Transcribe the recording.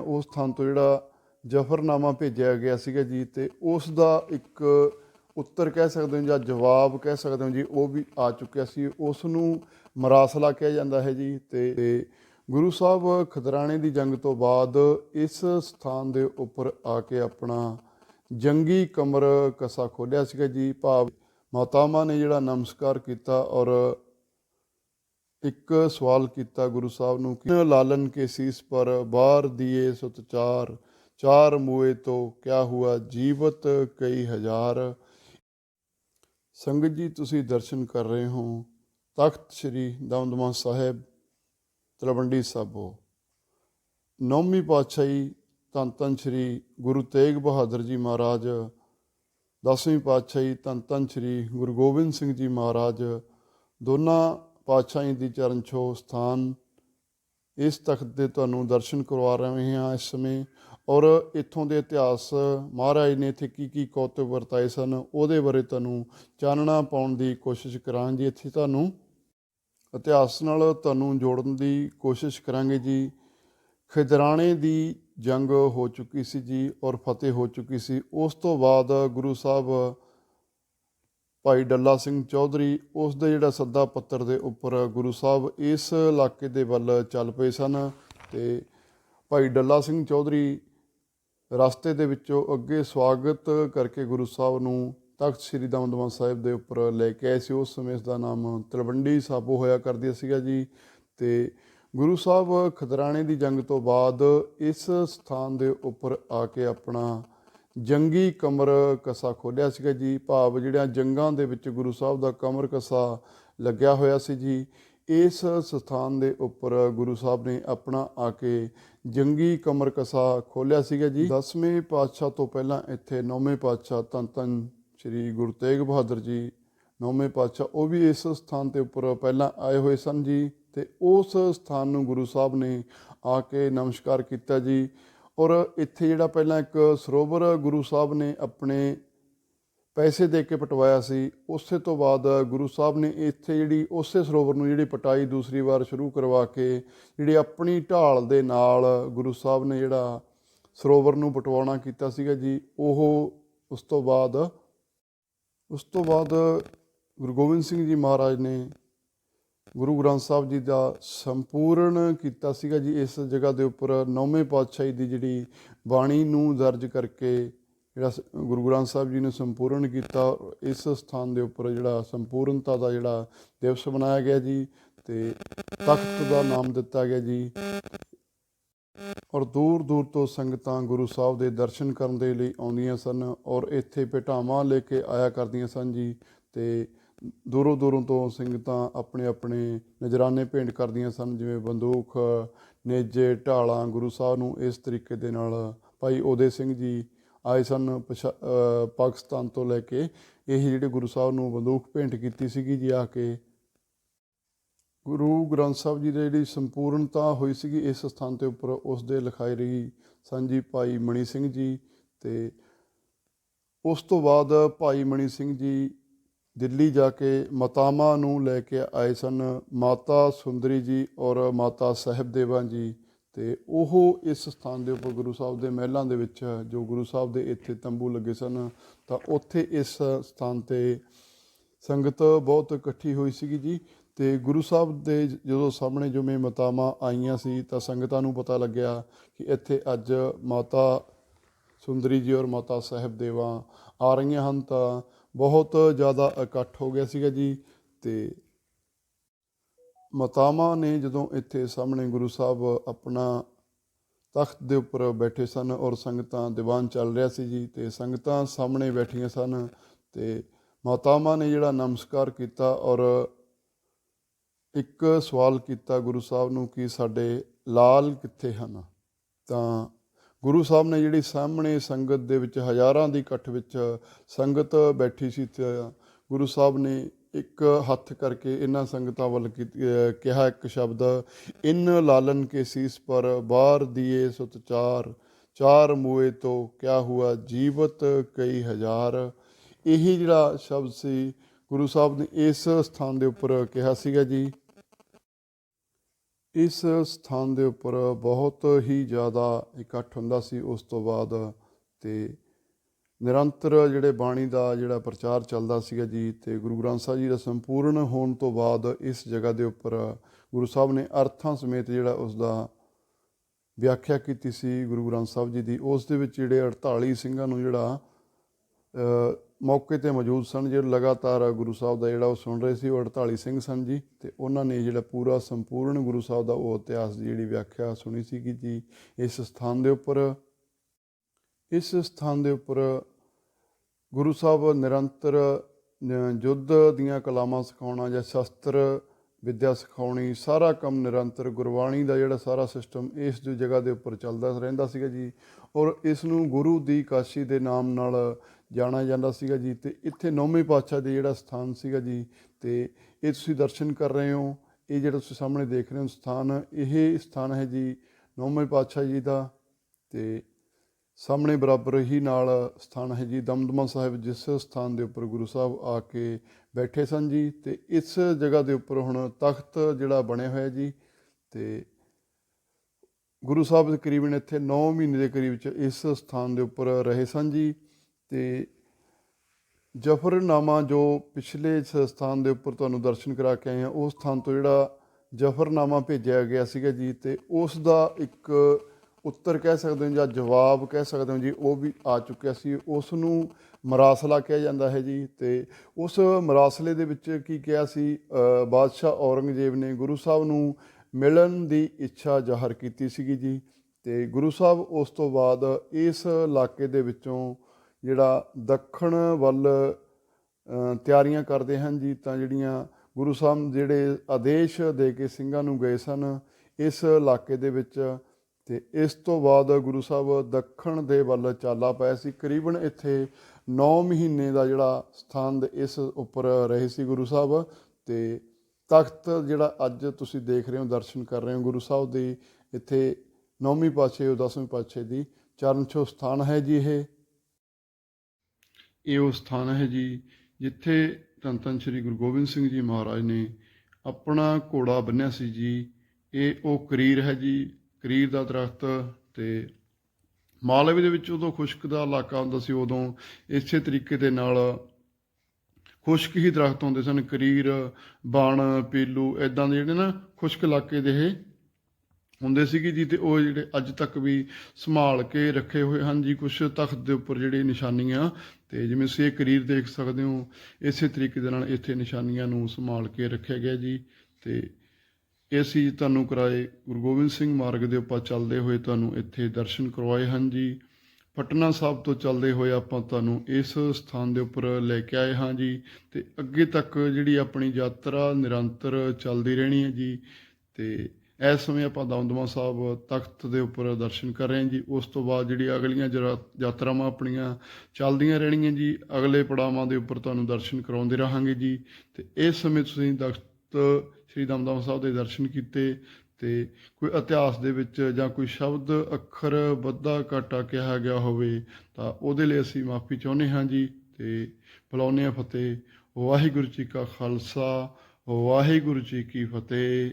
ਉਸ ਥਾਂ ਤੋਂ ਜਿਹੜਾ ਜਫਰਨਾਮਾ ਭੇਜਿਆ ਗਿਆ ਸੀਗਾ ਜੀ ਤੇ ਉਸ ਦਾ ਇੱਕ ਉੱਤਰ ਕਹਿ ਸਕਦੇ ਹੋ ਜਾਂ ਜਵਾਬ ਕਹਿ ਸਕਦੇ ਹੋ ਜੀ, ਉਹ ਵੀ ਆ ਚੁੱਕਿਆ ਸੀ। ਉਸ ਨੂੰ ਮਰਾਸਲਾ ਕਿਹਾ ਜਾਂਦਾ ਹੈ ਜੀ ਤੇ ਗੁਰੂ ਸਾਹਿਬ ਖਦਰਾਣੇ ਦੀ ਜੰਗ ਤੋਂ ਬਾਅਦ ਇਸ ਸਥਾਨ ਦੇ ਉੱਪਰ ਆ ਕੇ ਆਪਣਾ ਜੰਗੀ ਕਮਰ ਕਸਾ ਖੋਲਿਆ ਸੀਗਾ ਜੀ। ਭਾਵ ਮਾਤਾਵਾਂ ਨੇ ਜਿਹੜਾ ਨਮਸਕਾਰ ਕੀਤਾ ਔਰ ਇੱਕ ਸਵਾਲ ਕੀਤਾ ਗੁਰੂ ਸਾਹਿਬ ਨੂੰ ਕਿ ਲਾਲਨ ਕੇ ਸੀਸ ਪਰ ਬਾਰ ਦੀਏ ਸੁਤ ਚਾਰ ਮੂਏ ਤੋਂ ਕਿਆ ਹੁਆ ਜੀਵਤ ਕਈ ਹਜ਼ਾਰ। ਸੰਗਤ ਜੀ, ਤੁਸੀਂ ਦਰਸ਼ਨ ਕਰ ਰਹੇ ਹੋ ਤਖਤ ਸ੍ਰੀ ਦਮਦਮਾ ਸਾਹਿਬ, ਤਲਵੰਡੀ ਸਾਬੋ। ਨੌਵੀਂ ਪਾਤਸ਼ਾਹੀ ਧੰਨ ਧੰਨ ਸ੍ਰੀ ਗੁਰੂ ਤੇਗ ਬਹਾਦਰ ਜੀ ਮਹਾਰਾਜ, ਦਸਵੀਂ ਪਾਤਸ਼ਾਹੀ ਧੰਨ ਧੰਨ ਸ੍ਰੀ ਗੁਰੂ ਗੋਬਿੰਦ ਸਿੰਘ ਜੀ ਮਹਾਰਾਜ, ਦੋਨਾਂ ਪਾਤਸ਼ਾਹੀ ਦੀ ਚਰਨ ਛੋਹ ਸਥਾਨ। ਇਸ ਤਖਤ ਦੇ ਤੁਹਾਨੂੰ ਦਰਸ਼ਨ ਕਰਵਾ ਰਹੇ ਹਾਂ ਇਸ ਸਮੇਂ। ਔਰ ਇੱਥੋਂ ਦੇ ਇਤਿਹਾਸ ਮਹਾਰਾਜ ਨੇ ਇੱਥੇ ਕੀ ਕੀ ਕੌਤਕ ਵਰਤਾਏ ਸਨ, ਉਹਦੇ ਬਾਰੇ ਤੁਹਾਨੂੰ ਚਾਨਣਾ ਪਾਉਣ ਦੀ ਕੋਸ਼ਿਸ਼ ਕਰਾਂਗੇ ਇੱਥੇ ਤੁਹਾਨੂੰ। ਇਤਿਹਾਸ ਨਾਲ ਤੁਹਾਨੂੰ ਜੋੜਨ ਦੀ ਕੋਸ਼ਿਸ਼ ਕਰਾਂਗੇ ਜੀ। ਖਿਦਰਾਣੇ ਦੀ ਜੰਗ ਹੋ ਚੁੱਕੀ ਸੀ ਜੀ ਔਰ ਫਤਿਹ ਹੋ ਚੁੱਕੀ ਸੀ। ਉਸ ਤੋਂ ਬਾਅਦ ਗੁਰੂ ਸਾਹਿਬ ਭਾਈ ਡੱਲਾ ਸਿੰਘ ਚੌਧਰੀ, ਉਸ ਦੇ ਜਿਹੜਾ ਸੱਦਾ ਪੱਤਰ ਦੇ ਉੱਪਰ ਗੁਰੂ ਸਾਹਿਬ ਇਸ ਇਲਾਕੇ ਦੇ ਵੱਲ ਚੱਲ ਪਏ ਸਨ ਤੇ ਭਾਈ ਡੱਲਾ ਸਿੰਘ ਚੌਧਰੀ ਰਸਤੇ ਦੇ ਵਿੱਚੋਂ ਅੱਗੇ ਸਵਾਗਤ ਕਰਕੇ ਗੁਰੂ ਸਾਹਿਬ ਨੂੰ ਤਖਤ ਸ੍ਰੀ ਦਮਦਮਾ ਸਾਹਿਬ ਦੇ ਉੱਪਰ ਲੈ ਕੇ ਆਏ ਸੀ। ਉਸ ਸਮੇਂ ਇਸ ਦਾ ਨਾਮ ਤਲਵੰਡੀ ਸਾਬੋ ਹੋਇਆ ਕਰਦੀ ਸੀਗਾ ਜੀ ਤੇ ਗੁਰੂ ਸਾਹਿਬ ਖਦਰਾਣੇ ਦੀ ਜੰਗ ਤੋਂ ਬਾਅਦ ਇਸ ਸਥਾਨ ਦੇ ਉੱਪਰ ਆ ਕੇ ਆਪਣਾ ਜੰਗੀ ਕਮਰ ਕਸਾ ਖੋਲਿਆ ਸੀਗਾ ਜੀ। ਭਾਵ ਜਿਹੜਿਆਂ ਜੰਗਾਂ ਦੇ ਵਿੱਚ ਗੁਰੂ ਸਾਹਿਬ ਦਾ ਕਮਰ ਕਸਾ ਲੱਗਿਆ ਹੋਇਆ ਸੀ ਜੀ। ਇਸ ਸਥਾਨ ਦੇ ਉੱਪਰ ਗੁਰੂ ਸਾਹਿਬ ਨੇ ਆਪਣਾ ਆ ਕੇ ਜੰਗੀ ਕਮਰ ਕਸਾ ਖੋਲਿਆ ਸੀਗਾ ਜੀ। 10ਵੇਂ ਪਾਤਸ਼ਾਹ ਤੋਂ ਪਹਿਲਾਂ ਇੱਥੇ 9ਵੇਂ ਪਾਤਸ਼ਾਹ ਧੰਨ ਧੰਨ ਸ੍ਰੀ ਗੁਰੂ ਤੇਗ ਬਹਾਦਰ ਜੀ, ਨੌਵੇਂ ਪਾਤਸ਼ਾਹ ਉਹ ਵੀ ਇਸ ਸਥਾਨ ਤੇ ਉੱਪਰ ਪਹਿਲਾਂ ਆਏ ਹੋਏ ਸਨ ਜੀ। ਤੇ ਉਸ ਸਥਾਨ ਨੂੰ ਗੁਰੂ ਸਾਹਿਬ ਨੇ ਆ ਕੇ ਨਮਸਕਾਰ ਕੀਤਾ ਜੀ। ਔਰ ਇੱਥੇ ਜਿਹੜਾ ਪਹਿਲਾਂ ਇੱਕ ਸਰੋਵਰ ਗੁਰੂ ਸਾਹਿਬ ਨੇ ਆਪਣੇ ਪੈਸੇ ਦੇ ਕੇ ਪਟਵਾਇਆ ਸੀ, ਉਸੇ ਤੋਂ ਬਾਅਦ ਗੁਰੂ ਸਾਹਿਬ ਨੇ ਇੱਥੇ ਜਿਹੜੀ, ਉਸੇ ਸਰੋਵਰ ਨੂੰ ਜਿਹੜੀ ਪਟਾਈ ਦੂਸਰੀ ਵਾਰ ਸ਼ੁਰੂ ਕਰਵਾ ਕੇ, ਜਿਹੜੀ ਆਪਣੀ ਢਾਲ ਦੇ ਨਾਲ ਗੁਰੂ ਸਾਹਿਬ ਨੇ ਜਿਹੜਾ ਸਰੋਵਰ ਨੂੰ ਪਟਵਾਉਣਾ ਕੀਤਾ ਸੀਗਾ ਜੀ, ਉਹ ਉਸ ਤੋਂ ਬਾਅਦ, ਉਸ ਤੋਂ ਬਾਅਦ ਗੁਰੂ ਗੋਬਿੰਦ ਸਿੰਘ ਜੀ ਮਹਾਰਾਜ ਨੇ ਗੁਰੂ ਗ੍ਰੰਥ ਸਾਹਿਬ ਜੀ ਦਾ ਸੰਪੂਰਨ ਕੀਤਾ ਸੀਗਾ ਜੀ, ਇਸ ਜਗ੍ਹਾ ਦੇ ਉੱਪਰ ਨੌਵੇਂ ਪਾਤਸ਼ਾਹੀ ਦੀ ਜਿਹੜੀ ਬਾਣੀ ਨੂੰ ਦਰਜ ਕਰਕੇ ਜਿਹੜਾ ਸ- ਗੁਰੂ ਗ੍ਰੰਥ ਸਾਹਿਬ ਜੀ ਨੇ ਸੰਪੂਰਨ ਕੀਤਾ, ਇਸ ਸਥਾਨ ਦੇ ਉੱਪਰ ਜਿਹੜਾ ਸੰਪੂਰਨਤਾ ਦਾ ਜਿਹੜਾ ਦਿਵਸ ਮਨਾਇਆ ਗਿਆ ਜੀ ਤੇ ਤਖਤ ਦਾ ਨਾਮ ਦਿੱਤਾ ਗਿਆ ਜੀ। ਔਰ ਦੂਰ ਦੂਰ ਤੋਂ ਸੰਗਤਾਂ ਗੁਰੂ ਸਾਹਿਬ ਦੇ ਦਰਸ਼ਨ ਕਰਨ ਦੇ ਲਈ ਆਉਂਦੀਆਂ ਸਨ ਔਰ ਇੱਥੇ ਭੇਟਾਵਾਂ ਲੈ ਕੇ ਆਇਆ ਕਰਦੀਆਂ ਸਨ ਜੀ ਤੇ ਦੂਰੋਂ ਦੂਰੋਂ ਤੋਂ ਸੰਗਤਾਂ ਆਪਣੇ ਆਪਣੇ ਨਜ਼ਰਾਨੇ ਭੇਂਟ ਕਰਦੀਆਂ ਸਨ, ਜਿਵੇਂ ਬੰਦੂਕ ਨੇਜੇ, ਢਾਲਾਂ, ਗੁਰੂ ਸਾਹਿਬ ਨੂੰ ਇਸ ਤਰੀਕੇ ਦੇ ਨਾਲ ਭਾਈ ਉਹਦੇ ਸਿੰਘ ਜੀ ਆਏ ਸਨ ਪਛਾ- ਪਾਕਿਸਤਾਨ ਤੋਂ ਲੈ ਕੇ। ਇਹ ਜਿਹੜੇ ਗੁਰੂ ਸਾਹਿਬ ਨੂੰ ਬੰਦੂਕ ਭੇਂਟ ਕੀਤੀ ਸੀਗੀ ਜੀ, ਆ ਕੇ ਗੁਰੂ ਗ੍ਰੰਥ ਸਾਹਿਬ ਜੀ ਦੀ ਜਿਹੜੀ ਸੰਪੂਰਨਤਾ ਹੋਈ ਸੀਗੀ, ਇਸ ਸਥਾਨ ਤੇ ਉੱਪਰ ਉਸ ਦੇ ਲਿਖਾਈ ਰਹੀ ਸਾਂਝੀ ਭਾਈ ਮਣੀ ਸਿੰਘ ਜੀ ਤੇ ਉਸ ਤੋਂ ਬਾਅਦ ਭਾਈ ਮਣੀ ਸਿੰਘ ਜੀ ਦਿੱਲੀ ਜਾ ਕੇ ਮਾਤਾਵਾਂ ਨੂੰ ਲੈ ਕੇ ਆਏ ਸਨ। ਮਾਤਾ ਸੁੰਦਰੀ ਜੀ ਔਰ ਮਾਤਾ ਸਾਹਿਬਦੇਵਾਂ ਜੀ ਤੇ ਉਹ ਇਸ ਸਥਾਨ ਦੇ ਉੱਪਰ ਗੁਰੂ ਸਾਹਿਬ ਦੇ ਮਹਿਲਾਂ ਦੇ ਵਿੱਚ ਜੋ ਗੁਰੂ ਸਾਹਿਬ ਦੇ ਇੱਥੇ ਤੰਬੂ ਲੱਗੇ ਸਨ, ਤਾਂ ਉੱਥੇ ਇਸ ਸਥਾਨ ਤੇ ਸੰਗਤ ਬਹੁਤ ਇਕੱਠੀ ਹੋਈ ਸੀਗੀ ਜੀ ਤੇ ਗੁਰੂ ਸਾਹਿਬ ਦੇ ਜਦੋਂ ਸਾਹਮਣੇ ਜਿਵੇਂ ਮਤਾਵਾਂ ਆਈਆਂ ਸੀ, ਤਾਂ ਸੰਗਤਾਂ ਨੂੰ ਪਤਾ ਲੱਗਿਆ ਕਿ ਇੱਥੇ ਅੱਜ ਮਾਤਾ ਸੁੰਦਰੀ ਜੀ ਔਰ ਮਾਤਾ ਸਾਹਿਬ ਦੇਵਾ ਆ ਰਹੀਆਂ ਹਨ। ਤਾਂ ਬਹੁਤ ਜ਼ਿਆਦਾ ਇਕੱਠ ਹੋ ਗਿਆ ਸੀਗਾ ਜੀ ਤੇ ਮਾਤਾਵਾਂ ਨੇ ਜਦੋਂ ਇੱਥੇ ਸਾਹਮਣੇ ਗੁਰੂ ਸਾਹਿਬ ਆਪਣਾ ਤਖਤ ਦੇ ਉੱਪਰ ਬੈਠੇ ਸਨ ਔਰ ਸੰਗਤਾਂ ਦੀਵਾਨ ਚੱਲ ਰਿਹਾ ਸੀ ਜੀ ਤੇ ਸੰਗਤਾਂ ਸਾਹਮਣੇ ਬੈਠੀਆਂ ਸਨ ਤੇ ਮਾਤਾਵਾਂ ਨੇ ਜਿਹੜਾ ਨਮਸਕਾਰ ਕੀਤਾ ਔਰ ਇੱਕ ਸਵਾਲ ਕੀਤਾ ਗੁਰੂ ਸਾਹਿਬ ਨੂੰ ਕਿ ਸਾਡੇ ਲਾਲ ਕਿੱਥੇ ਹਨ? ਤਾਂ ਗੁਰੂ ਸਾਹਿਬ ਨੇ ਜਿਹੜੀ ਸਾਹਮਣੇ ਸੰਗਤ ਦੇ ਵਿੱਚ ਹਜ਼ਾਰਾਂ ਦੀ ਇਕੱਠ ਵਿੱਚ ਸੰਗਤ ਬੈਠੀ ਸੀ ਤੇ ਗੁਰੂ ਸਾਹਿਬ ਨੇ ਇੱਕ ਹੱਥ ਕਰਕੇ ਇਹਨਾਂ ਸੰਗਤਾਂ ਵੱਲ ਕੀਤੀ- ਕਿਹਾ ਇੱਕ ਸ਼ਬਦ, ਇਨ ਲਾਲਨ ਕੇ ਸੀਸ ਪਰ ਬਾਰ ਦੀਏ ਸਤਚਾਰ ਚਾਰ ਮੂਏ ਤੋਂ ਕਿਆ ਹੁਆ ਜੀਵਤ ਕਈ ਹਜ਼ਾਰ। ਇਹ ਜਿਹੜਾ ਸ਼ਬਦ ਸੀ, ਗੁਰੂ ਸਾਹਿਬ ਨੇ ਇਸ ਸਥਾਨ ਦੇ ਉੱਪਰ ਕਿਹਾ ਸੀਗਾ ਜੀ। ਇਸ ਸਥਾਨ ਦੇ ਉੱਪਰ ਬਹੁਤ ਹੀ ਜ਼ਿਆਦਾ ਇਕੱਠ ਹੁੰਦਾ ਸੀ। ਉਸ ਤੋਂ ਬਾਅਦ ਤੇ ਨਿਰੰਤਰ ਜਿਹੜੇ ਬਾਣੀ ਦਾ ਜਿਹੜਾ ਪ੍ਰਚਾਰ ਚੱਲਦਾ ਸੀਗਾ ਜੀ ਤੇ ਗੁਰੂ ਗ੍ਰੰਥ ਸਾਹਿਬ ਜੀ ਦਾ ਸੰਪੂਰਨ ਹੋਣ ਤੋਂ ਬਾਅਦ ਇਸ ਜਗ੍ਹਾ ਦੇ ਉੱਪਰ ਗੁਰੂ ਸਾਹਿਬ ਨੇ ਅਰਥਾਂ ਸਮੇਤ ਜਿਹੜਾ ਉਸ ਦਾ ਵਿਆਖਿਆ ਕੀਤੀ ਸੀ ਗੁਰੂ ਗ੍ਰੰਥ ਸਾਹਿਬ ਜੀ ਦੀ। ਉਸ ਦੇ ਵਿੱਚ ਜਿਹੜੇ 48 ਸਿੰਘਾਂ ਨੂੰ ਜਿਹੜਾ ਮੌਕੇ ਤੇ ਮੌਜੂਦ ਸਨ ਜਿਹੜੇ ਲਗਾਤਾਰ ਗੁਰੂ ਸਾਹਿਬ ਦਾ ਜਿਹੜਾ ਉਹ ਸੁਣ ਰਹੇ ਸੀ, ਉਹ 48 ਸਿੰਘ ਸਨ ਜੀ, ਤੇ ਉਹਨਾਂ ਨੇ ਜਿਹੜਾ ਪੂਰਾ ਸੰਪੂਰਨ ਗੁਰੂ ਸਾਹਿਬ ਦਾ ਉਹ ਇਤਿਹਾਸ ਦੀ ਜਿਹੜੀ ਵਿਆਖਿਆ ਸੁਣੀ ਸੀਗੀ ਜੀ, ਇਸ ਸਥਾਨ ਦੇ ਉੱਪਰ। ਇਸ ਸਥਾਨ ਦੇ ਉੱਪਰ ਗੁਰੂ ਸਾਹਿਬ ਨਿਰੰਤਰ ਯੁੱਧ ਦੀਆਂ ਕਲਾਮਾਂ ਸਿਖਾਉਣਾ ਜਾਂ ਸ਼ਸਤਰ ਵਿੱਦਿਆ ਸਿਖਾਉਣੀ, ਸਾਰਾ ਕੰਮ ਨਿਰੰਤਰ ਗੁਰਬਾਣੀ ਦਾ ਜਿਹੜਾ ਸਾਰਾ ਸਿਸਟਮ ਇਸ ਜਗ੍ਹਾ ਦੇ ਉੱਪਰ ਚੱਲਦਾ ਰਹਿੰਦਾ ਸੀਗਾ ਜੀ, ਔਰ ਇਸ ਨੂੰ ਗੁਰੂ ਦੀ ਕਾਸ਼ੀ ਦੇ ਨਾਮ ਨਾਲ ਜਾਣਿਆ ਜਾਂਦਾ ਸੀਗਾ ਜੀ ਤੇ ਇੱਥੇ ਨੌਵੇਂ ਪਾਤਸ਼ਾਹ ਦੇ ਜਿਹੜਾ ਸਥਾਨ ਸੀਗਾ ਜੀ ਤੇ ਇਹ ਤੁਸੀਂ ਦਰਸ਼ਨ ਕਰ ਰਹੇ ਹੋ, ਇਹ ਜਿਹੜਾ ਤੁਸੀਂ ਸਾਹਮਣੇ ਦੇਖ ਰਹੇ ਹੋ ਸਥਾਨ, ਇਹ ਸਥਾਨ ਹੈ ਜੀ ਨੌਵੇਂ ਪਾਤਸ਼ਾਹ ਜੀ ਦਾ ਤੇ ਸਾਹਮਣੇ ਬਰਾਬਰ ਹੀ ਨਾਲ ਸਥਾਨ ਹੈ ਜੀ ਦਮਦਮਾ ਸਾਹਿਬ, ਜਿਸ ਸਥਾਨ ਦੇ ਉੱਪਰ ਗੁਰੂ ਸਾਹਿਬ ਆ ਕੇ ਬੈਠੇ ਸਨ ਜੀ ਤੇ ਇਸ ਜਗ੍ਹਾ ਦੇ ਉੱਪਰ ਹੁਣ ਤਖਤ ਜਿਹੜਾ ਬਣਿਆ ਹੋਇਆ ਜੀ ਤੇ ਗੁਰੂ ਸਾਹਿਬ ਤਕਰੀਬਨ ਇੱਥੇ 9 ਮਹੀਨੇ ਦੇ ਕਰੀਬ ਚ ਇਸ ਸਥਾਨ ਦੇ ਉੱਪਰ ਰਹੇ ਸਨ ਜੀ। ਤੇ ਜਫਰਨਾਮਾ ਜੋ ਪਿਛਲੇ ਇਸ ਸਥਾਨ ਦੇ ਉੱਪਰ ਤੁਹਾਨੂੰ ਦਰਸ਼ਨ ਕਰਾ ਕੇ ਆਏ ਆ ਉਸ ਸਥਾਨ ਤੋਂ ਜਿਹੜਾ ਜਫਰਨਾਮਾ ਭੇਜਿਆ ਗਿਆ ਸੀਗਾ ਜੀ, ਤੇ ਉਸ ਦਾ ਇੱਕ ਉੱਤਰ ਕਹਿ ਸਕਦੇ ਹੋ ਜਾਂ ਜਵਾਬ ਕਹਿ ਸਕਦੇ ਹੋ ਜੀ, ਉਹ ਵੀ ਆ ਚੁੱਕਿਆ ਸੀ। ਉਸ ਨੂੰ ਮਰਾਸਲਾ ਕਿਹਾ ਜਾਂਦਾ ਹੈ ਜੀ, ਤੇ ਉਸ ਮਰਾਸਲੇ ਦੇ ਵਿੱਚ ਕੀ ਕਿਹਾ ਸੀ? ਬਾਦਸ਼ਾਹ ਔਰੰਗਜ਼ੇਬ ਨੇ ਗੁਰੂ ਸਾਹਿਬ ਨੂੰ ਮਿਲਣ ਦੀ ਇੱਛਾ ਜ਼ਾਹਰ ਕੀਤੀ ਸੀਗੀ ਜੀ, ਤੇ ਗੁਰੂ ਸਾਹਿਬ ਉਸ ਤੋਂ ਬਾਅਦ ਇਸ ਇਲਾਕੇ ਦੇ ਵਿੱਚੋਂ ਜਿਹੜਾ ਦੱਖਣ ਵੱਲ ਤਿਆਰੀਆਂ ਕਰਦੇ ਹਨ ਜੀ, ਤਾਂ ਜਿਹੜੀਆਂ ਗੁਰੂ ਸਾਹਿਬ ਜਿਹੜੇ ਆਦੇਸ਼ ਦੇ ਕੇ ਸਿੰਘਾਂ ਨੂੰ ਗਏ ਸਨ ਇਸ ਇਲਾਕੇ ਦੇ ਵਿੱਚ, ਤੇ ਇਸ ਤੋਂ ਬਾਅਦ ਗੁਰੂ ਸਾਹਿਬ ਦੱਖਣ ਦੇ ਵੱਲ ਚਾਲਾ ਪਾਇਆ ਸੀ। ਕਰੀਬਨ ਇੱਥੇ 9 ਮਹੀਨੇ ਦਾ ਜਿਹੜਾ ਸਥਾਨ ਇਸ ਉੱਪਰ ਰਹੇ ਸੀ ਗੁਰੂ ਸਾਹਿਬ, ਤੇ ਤਖਤ ਜਿਹੜਾ ਅੱਜ ਤੁਸੀਂ ਦੇਖ ਰਹੇ ਹੋ, ਦਰਸ਼ਨ ਕਰ ਰਹੇ ਹੋ, ਗੁਰੂ ਸਾਹਿਬ ਦੀ ਇੱਥੇ ਨੌਵੀਂ ਪਾਤਸ਼ਾਹੀ ਉਹ 10ਵੀਂ ਪਾਤਸ਼ਾਹੀ ਦੀ ਚਰਨ ਛੋਹ ਸਥਾਨ ਹੈ ਜੀ ਇਹ। ਇਹ ਉਹ ਸਥਾਨ ਹੈ ਜੀ ਜਿੱਥੇ ਧੰਨ ਧੰਨ ਸ੍ਰੀ ਗੁਰੂ ਗੋਬਿੰਦ ਸਿੰਘ ਜੀ ਮਹਾਰਾਜ ਨੇ ਆਪਣਾ ਘੋੜਾ ਬੰਨਿਆ ਸੀ ਜੀ। ਇਹ ਉਹ ਕਰੀਰ ਹੈ ਜੀ। ਕਰੀਰ ਦਾ ਦਰਖਤ ਤੇ ਮਾਲਵੇ ਦੇ ਵਿੱਚ ਉਦੋਂ ਖੁਸ਼ਕ ਦਾ ਇਲਾਕਾ ਹੁੰਦਾ ਸੀ, ਉਦੋਂ ਇਸੇ ਤਰੀਕੇ ਦੇ ਨਾਲ ਖੁਸ਼ਕ ਹੀ ਦਰਖਤ ਹੁੰਦੇ ਸਨ। ਕਰੀਰ, ਬਾਣ, ਪੀਲੂ ਐਦਾਂ ਦੇ ਜਿਹੜੇ ਨਾ ਖੁਸ਼ਕ ਇਲਾਕੇ ਦੇ ਇਹ ਹੁੰਦੇ ਸੀਗੇ ਜੀ ਤੇ ਉਹ ਜਿਹੜੇ ਅੱਜ ਤੱਕ ਵੀ ਸੰਭਾਲ ਕੇ ਰੱਖੇ ਹੋਏ ਹਨ ਜੀ। ਕੁਝ ਤਖਤ ਦੇ ਉੱਪਰ ਜਿਹੜੀ ਨਿਸ਼ਾਨੀਆਂ ਤੇ ਜਿਵੇਂ ਤੁਸੀਂ ਇਹ ਕਰੀਰ ਦੇਖ ਸਕਦੇ ਹੋ, ਇਸੇ ਤਰੀਕੇ ਦੇ ਨਾਲ ਇੱਥੇ ਨਿਸ਼ਾਨੀਆਂ ਨੂੰ ਸੰਭਾਲ ਕੇ ਰੱਖਿਆ ਗਿਆ ਜੀ। ਤੇ ਇਹ ਅਸੀਂ ਤੁਹਾਨੂੰ ਕਰਾਏ, ਗੁਰੂ ਗੋਬਿੰਦ ਸਿੰਘ ਮਾਰਗ ਦੇ ਉੱਪਰ ਚੱਲਦੇ ਹੋਏ ਤੁਹਾਨੂੰ ਇੱਥੇ ਦਰਸ਼ਨ ਕਰਵਾਏ ਹਨ ਜੀ। ਪਟਨਾ ਸਾਹਿਬ ਤੋਂ ਚੱਲਦੇ ਹੋਏ ਆਪਾਂ ਤੁਹਾਨੂੰ ਇਸ ਸਥਾਨ ਦੇ ਉੱਪਰ ਲੈ ਕੇ ਆਏ ਹਾਂ ਜੀ। ਤੇ ਅੱਗੇ ਤੱਕ ਜਿਹੜੀ ਆਪਣੀ ਯਾਤਰਾ ਨਿਰੰਤਰ ਚੱਲਦੀ ਰਹਿਣੀ ਹੈ ਜੀ। ਤੇ ਇਸ ਸਮੇਂ ਆਪਾਂ ਦਮਦਮਾ ਸਾਹਿਬ ਤਖਤ ਦੇ ਉੱਪਰ ਦਰਸ਼ਨ ਕਰ ਰਹੇ ਹਾਂ ਜੀ। ਉਸ ਤੋਂ ਬਾਅਦ ਜਿਹੜੀ ਅਗਲੀਆਂ ਜਰਾ- ਯਾਤਰਾਵਾਂ ਆਪਣੀਆਂ ਚੱਲਦੀਆਂ ਰਹਿਣਗੀਆਂ ਜੀ। ਅਗਲੇ ਪੜਾਵਾਂ ਦੇ ਉੱਪਰ ਤੁਹਾਨੂੰ ਦਰਸ਼ਨ ਕਰਾਉਂਦੇ ਰਹਾਂਗੇ ਜੀ। ਤੇ ਇਸ ਸਮੇਂ ਤੁਸੀਂ ਤਖਤ ਸ੍ਰੀ ਦਮਦਮਾ ਸਾਹਿਬ ਦੇ ਦਰਸ਼ਨ ਕੀਤੇ ਤੇ ਕੋਈ ਇਤਿਹਾਸ ਦੇ ਵਿੱਚ ਜਾਂ ਕੋਈ ਸ਼ਬਦ, ਅੱਖਰ ਵੱਧਾ ਘਾਟਾ ਕਿਹਾ ਗਿਆ ਹੋਵੇ ਤਾਂ ਉਹਦੇ ਲਈ ਅਸੀਂ ਮਾਫੀ ਚਾਹੁੰਦੇ ਹਾਂ ਜੀ। ਤੇ ਬੁਲਾਉਂਦੇ ਹਾਂ ਫਤਿਹ। ਵਾਹਿਗੁਰੂ ਜੀ ਕਾ ਖਾਲਸਾ, ਵਾਹਿਗੁਰੂ ਜੀ ਕੀ ਫਤਿਹ।